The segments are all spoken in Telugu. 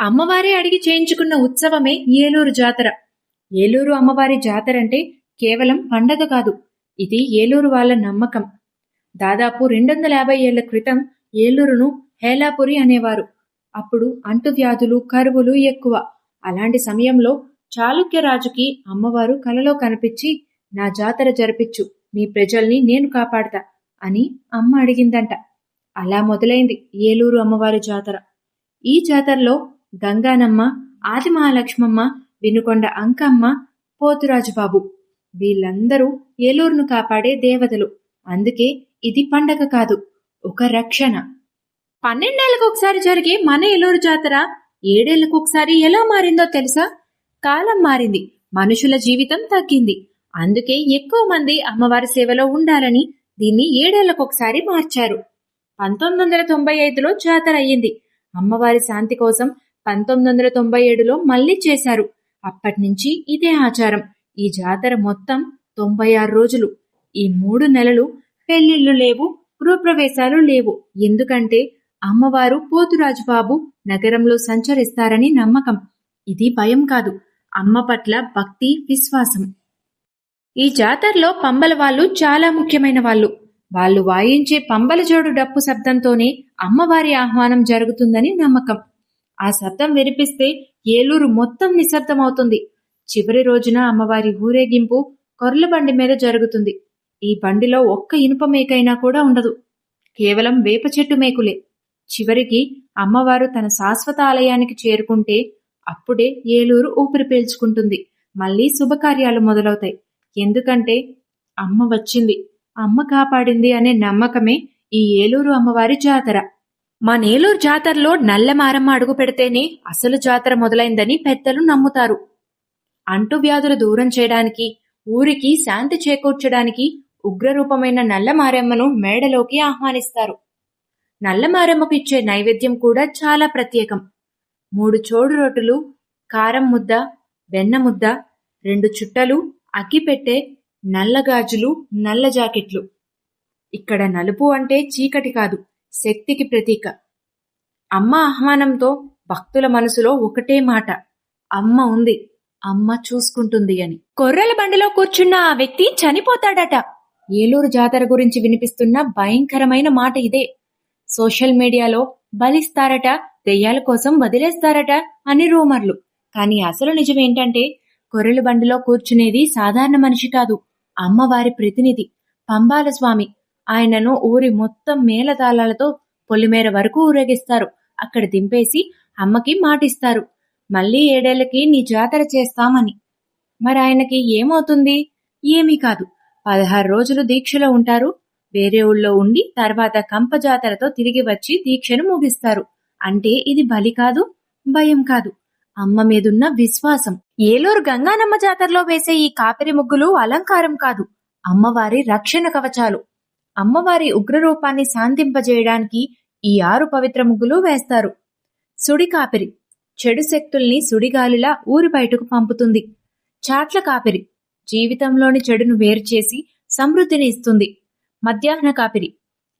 అమ్మవారే అడిగి చేయించుకున్న ఉత్సవమే ఏలూరు జాతర. ఏలూరు అమ్మవారి జాతర అంటే కేవలం పండగ కాదు ఇది ఏలూరు వాళ్ళ నమ్మకం. దాదాపు రెండు వందల యాభై ఏళ్ళ క్రితం ఏలూరును హేలాపురి అనేవారు. అప్పుడు అంటువ్యాధులు కరువులు ఎక్కువ. అలాంటి సమయంలో చాళుక్య రాజుకి అమ్మవారు కలలో కనిపించి నా జాతర జరిపించు నీ ప్రజల్ని నేను కాపాడతా అని అమ్మ అడిగిందంట. అలా మొదలైంది ఏలూరు అమ్మవారి జాతర. ఈ జాతరలో గంగానమ్మ ఆదిమహాలక్ష్మమ్మ వినుకొండ అంకమ్మ పోతురాజుబాబు. వీళ్ళందరూ ఏలూరును కాపాడే దేవతలు. అందుకే ఇది పండగ కాదు ఒక రక్షణ. పన్నెండేళ్ళకు ఒకసారి జరిగే మన ఏలూరు జాతర ఏడేళ్ళకు ఒకసారి ఎలా మారిందో తెలుసా? కాలం మారింది మనుషుల జీవితం తగ్గింది. అందుకే ఎక్కువ మంది అమ్మవారి సేవలో ఉండాలని దీన్ని ఏడేళ్ళకొకసారి మార్చారు. పంతొమ్మిది వందల తొంభై ఐదులో జాతర అయ్యింది. అమ్మవారి శాంతి కోసం పంతొమ్మిది వందల తొంభై ఏడులో మళ్ళీ చేశారు. అప్పటినుంచి ఇదే ఆచారం. ఈ జాతర మొత్తం తొంభై ఆరు రోజులు. ఈ మూడు నెలలు పెళ్ళిళ్ళు లేవు గృహప్రవేశాలు లేవు. ఎందుకంటే అమ్మవారు పోతురాజు బాబు నగరంలో సంచరిస్తారని నమ్మకం. ఇది భయం కాదు. అమ్మ పట్ల భక్తి విశ్వాసం. ఈ జాతరలో పంబల వాళ్ళు చాలా ముఖ్యమైన వాళ్ళు. వాళ్ళు వాయించే పంబల జోడు డప్పు శబ్దంతోనే అమ్మవారి ఆహ్వానం జరుగుతుందని నమ్మకం. ఆ శబ్దం వినిపిస్తే ఏలూరు మొత్తం నిశ్శబ్దమవుతుంది. చివరి రోజున అమ్మవారి ఊరేగింపు కొర్ల బండి మీద జరుగుతుంది. ఈ బండిలో ఒక్క ఇనుప మేకైనా కూడా ఉండదు. కేవలం వేప చెట్టు మేకులే. చివరికి అమ్మవారు తన శాశ్వత ఆలయానికి చేరుకుంటే అప్పుడే ఏలూరు ఊపిరి పీల్చుకుంటుంది. మళ్ళీ శుభకార్యాలు మొదలవుతాయి. ఎందుకంటే అమ్మ వచ్చింది. అమ్మ కాపాడింది అనే నమ్మకమే ఈ ఏలూరు అమ్మవారి జాతర. మా నేలూరు జాతరలో నల్లమారమ్మ అడుగు పెడితేనే అసలు జాతర మొదలైందని పెద్దలు నమ్ముతారు. అంటువ్యాధులు దూరం చేయడానికి ఊరికి శాంతి చేకూర్చడానికి ఉగ్రరూపమైన నల్లమారమ్మను మేడలోకి ఆహ్వానిస్తారు. నల్లమారమ్మకు ఇచ్చే నైవేద్యం కూడా చాలా ప్రత్యేకం. మూడు చోడు రొట్టెలు కారం ముద్ద వెన్న ముద్ద రెండు చుట్టలు అక్కిపెట్టే నల్ల గాజులు నల్ల జాకెట్లు. ఇక్కడ నలుపు అంటే చీకటి కాదు. శక్తికి ప్రతీక. అమ్మ ఆహ్వానంతో భక్తుల మనసులో ఒకటే మాట అమ్మ ఉంది అమ్మ చూసుకుంటుంది అని. కొర్రెల బండిలో కూర్చున్న ఆ వ్యక్తి చనిపోతాడట. ఏలూరు జాతర గురించి వినిపిస్తున్న భయంకరమైన మాట ఇదే. సోషల్ మీడియాలో బలిస్తారట దెయ్యాల కోసం వదిలేస్తారట అని రూమర్లు. కానీ అసలు నిజం ఏంటంటే కొర్రెల బండిలో కూర్చునేది సాధారణ మనిషి కాదు అమ్మవారి ప్రతినిధి పంబాల స్వామి. ఆయనను ఊరి మొత్తం మేళతాళాలతో పొలిమేర వరకు ఊరేగిస్తారు. అక్కడ దింపేసి అమ్మకి మాటిస్తారు. మళ్ళీ ఏడేళ్ళకి నీ జాతర చేస్తామని. మరి ఆయనకి ఏమవుతుంది? ఏమీ కాదు. పదహారు రోజులు దీక్షలో ఉంటారు. వేరే ఊళ్ళో ఉండి తర్వాత కంప జాతరతో తిరిగి వచ్చి దీక్షను ముగిస్తారు. అంటే ఇది బలి కాదు భయం కాదు. అమ్మ మీదున్న విశ్వాసం. ఏలూరు గంగానమ్మ జాతరలో వేసే ఈ కాపిరి ముగ్గులు అలంకారం కాదు. అమ్మవారి రక్షణ కవచాలు. అమ్మవారి ఉగ్రరూపాన్ని శాంతింపజేయడానికి ఈ ఆరు పవిత్ర ముగ్గులు వేస్తారు. సుడి కాపిరి చెడు శక్తుల్ని సుడిగాలిలా ఊరి బయటకు పంపుతుంది. చాట్ల కాపిరి జీవితంలోని చెడును వేరు చేసి సమృద్ధిని ఇస్తుంది. మధ్యాహ్న కాపిరి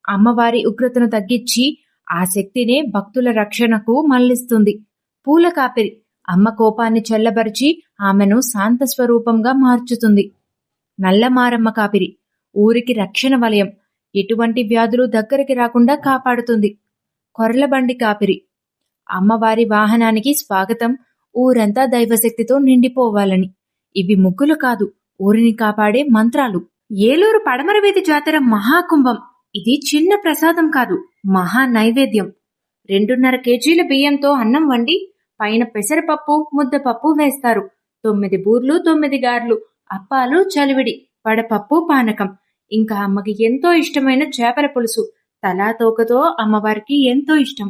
అమ్మవారి ఉగ్రతను తగ్గించి ఆ శక్తినే భక్తుల రక్షణకు మళ్ళిస్తుంది పూల కాపిరి అమ్మ కోపాన్ని చల్లబరిచి ఆమెను శాంత స్వరూపంగా మార్చుతుంది. నల్లమారమ్మ కాపిరి ఊరికి రక్షణ వలయం ఎటువంటి వ్యాధులు దగ్గరికి రాకుండా కాపాడుతుంది. కొర్లబండి కాపిరి. అమ్మవారి వాహనానికి స్వాగతం. ఊరంతా దైవశక్తితో నిండిపోవాలని. ఇవి ముగ్గులు కాదు ఊరిని కాపాడే మంత్రాలు. ఏలూరు పడమరవీధి జాతర మహాకుంభం. ఇది చిన్న ప్రసాదం కాదు మహా నైవేద్యం. రెండున్నర కేజీల బియ్యంతో అన్నం వండి పైన పెసరపప్పు ముద్దపప్పు వేస్తారు. తొమ్మిది బూర్లు తొమ్మిది గార్లు అప్పాలు చలివిడి వడపప్పు పానకం. ఇంకా అమ్మకి ఎంతో ఇష్టమైన చేపల పులుసు. తలా తోకతో అమ్మవారికి ఎంతో ఇష్టం.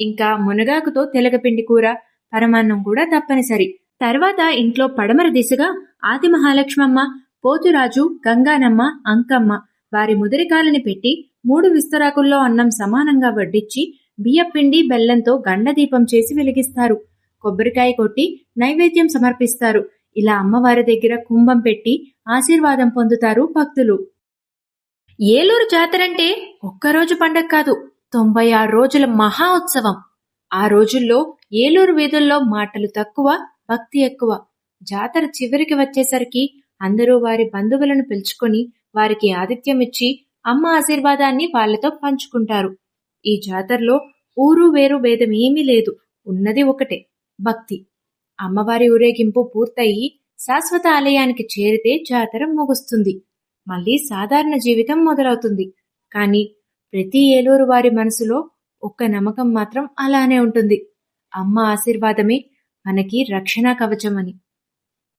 ఇంకా మునగాకుతో తెలగపిండి కూర పరమాన్నం కూడా తప్పనిసరి. తర్వాత ఇంట్లో పడమర దిశగా ఆది మహాలక్ష్మమ్మ పోతురాజు గంగానమ్మ అంకమ్మ వారి ముదిరికాలని పెట్టి మూడు విస్తరాకుల్లో అన్నం సమానంగా వడ్డించి బియ్యపిండి బెల్లంతో గండదీపం చేసి వెలిగిస్తారు. కొబ్బరికాయ కొట్టి నైవేద్యం సమర్పిస్తారు. ఇలా అమ్మవారి దగ్గర కుంభం పెట్టి ఆశీర్వాదం పొందుతారు భక్తులు. ఏలూరు జాతరంటే ఒక్కరోజు పండగ కాదు తొంభై ఆరు రోజుల మహా ఉత్సవం. ఆ రోజుల్లో ఏలూరు వీధుల్లో మాటలు తక్కువ భక్తి ఎక్కువ. జాతర చివరికి వచ్చేసరికి అందరూ వారి బంధువులను పిలుచుకొని వారికి ఆతిథ్యం ఇచ్చి అమ్మ ఆశీర్వాదాన్ని వాళ్ళతో పంచుకుంటారు. ఈ జాతరలో ఊరు వేరు భేదం ఏమీ లేదు ఉన్నది ఒకటే భక్తి. అమ్మవారి ఊరేగింపు పూర్తయి శాశ్వత ఆలయానికి చేరితే జాతర ముగుస్తుంది. మళ్ళీ సాధారణ జీవితం మొదలవుతుంది. కానీ ప్రతి ఏలూరు వారి మనసులో ఒక్క నమ్మకం మాత్రం అలానే ఉంటుంది. అమ్మ ఆశీర్వాదమే మనకి రక్షణ కవచమని.